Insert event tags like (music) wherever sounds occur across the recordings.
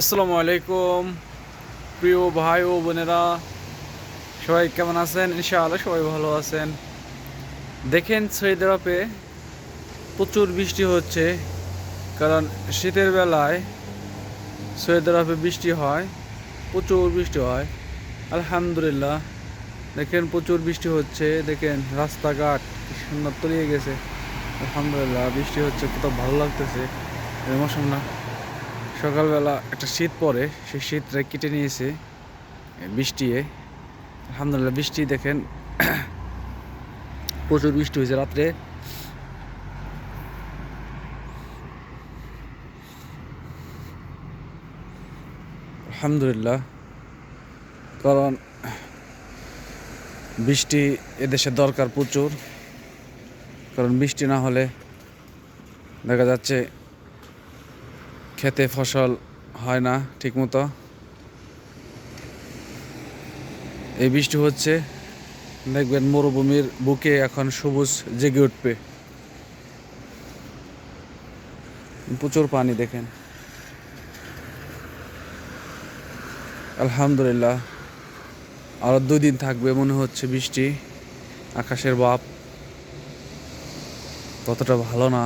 আসসালামু আলাইকুম। প্রিয় ভাই ও বোনেরা, সবাই কেমন আছেন? ইনশাআল্লাহ সবাই ভালো আছেন। দেখেন সৈয়দ আরবে প্রচুর বৃষ্টি হচ্ছে, কারণ শীতের বেলায় সৈয়দ আরবে বৃষ্টি হয়, প্রচুর বৃষ্টি হয়। আলহামদুলিল্লাহ, দেখেন প্রচুর বৃষ্টি হচ্ছে, দেখেন রাস্তাঘাট সুন্দর তলিয়ে গেছে। আলহামদুলিল্লাহ, বৃষ্টি হচ্ছে, কত ভালো লাগতেছে। মৌসুম না সকালবেলা একটা শীত পড়ে, সেই শীতটা কেটে নিয়েছে, বৃষ্টিয়ে। আলহামদুলিল্লাহ, বৃষ্টি দেখেন, (coughs) প্রচুর বৃষ্টি হয়েছে রাত্রে। আলহামদুলিল্লাহ, কারণ বৃষ্টি এদেশে দরকার প্রচুর, কারণ বৃষ্টি না হলে দেখা যাচ্ছে খেতে ফসল হয় না ঠিকমতো। এই বৃষ্টি হচ্ছে, দেখবেন মরুভূমির বুকে এখন সবুজ জেগে উঠবে। প্রচুর পানি দেখেন। আলহামদুলিল্লাহ, আরও দুই দিন থাকবে মনে হচ্ছে বৃষ্টি, আকাশের বাপ। ততটা ভালো না।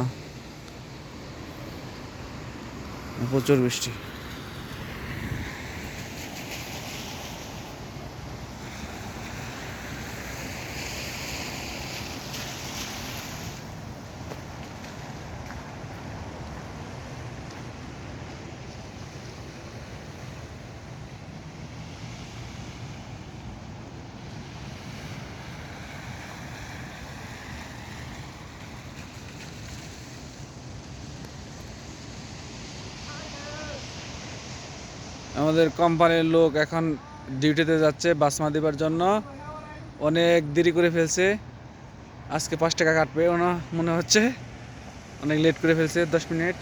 প্রচুর বৃষ্টি। আমাদের কোম্পানির লোক এখন ডিউটিতে যাচ্ছে বাসমা দেবার জন্য। অনেক দেরি করে ফেলছে। আজকে পাঁচ টাকা কাটবে, ওনা মনে হচ্ছে। অনেক লেট করে ফেলছে, দশ মিনিট।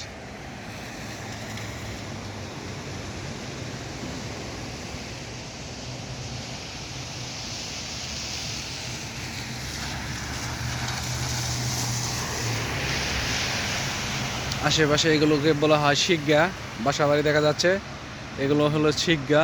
আশেপাশে এগুলোকে বলা হয় শিগগা বাসা বাড়ি দেখা যাচ্ছে। এগুলো হলো শিগগা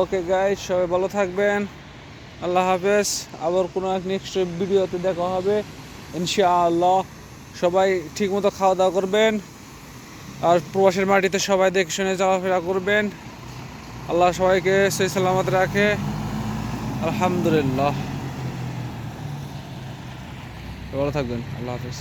ওকে গাইস সবাই ভালো থাকবেন। আল্লাহ হাফেজ, আবার কোনো এক নেক্সট ভিডিওতে দেখা হবে। ইনশাআল্লাহ, সবাই ঠিকমতো খাওয়া দাওয়া করবেন, আর প্রবাসের মাটিতে সবাই দেখে শুনে চলাফেরা করবেন। আল্লাহ সবাইকে সেই সালামত রাখে। আলহামদুলিল্লাহ। ভালো থাকবেন, আল্লাহ হাফেজ।